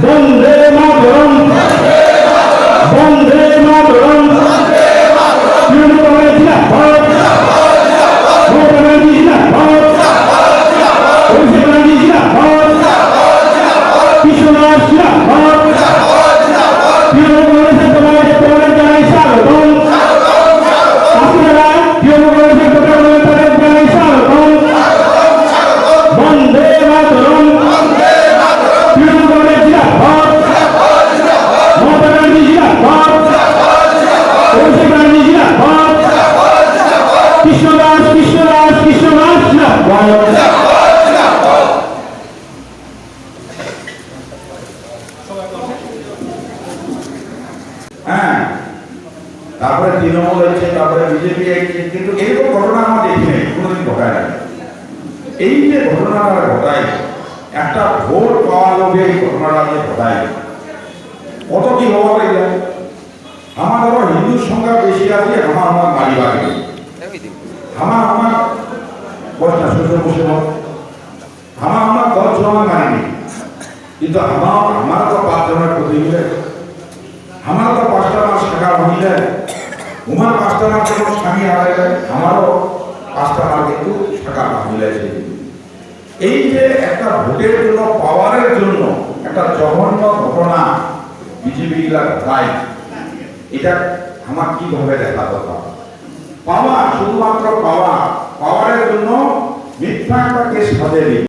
বন্দে কৃষ্ণদাস কৃষ্ণদাস হ্যাঁ তারপরে তৃণমূল হয়েছে তারপরে বিজেপি হয়েছে কিন্তু এইরকম ঘটনা আমার দেখি নেই, কোনোদিন ঘটায় না এই যে ঘটনাটা ঘটায়, একটা ভোট পাওয়া লোভে এই ঘটনাটা যে ঘটায় কত কি হওয়া আমার ধরো হিন্দুর সংখ্যা বেশি আছে, আমার আমার বাড়ি বাড়ি আমার আমার বসটা শ্বশুর বসে বল। আমার দশ জমা মানেনি কিন্তু আমার আমার তো পাঁচ জনের প্রতি মিলে আমার তো পাঁচটা মাস শাখা ভাঙিলে উমার পাঁচটা মাস যখন স্বামী হারাইলে আমারও পাঁচটা মাস কিন্তু শাখা ভাঙিলে এই যে একটা ভোটের জন্য, পাওয়ারের জন্য একটা জঘন্য ঘটনা বিজেপি ঘটায় এটা আমার কীভাবে দেখা দরকার? পাওয়া শুধুমাত্র পাওয়া পাওয়ারের জন্য মিথ্যা একটা কেস সাজে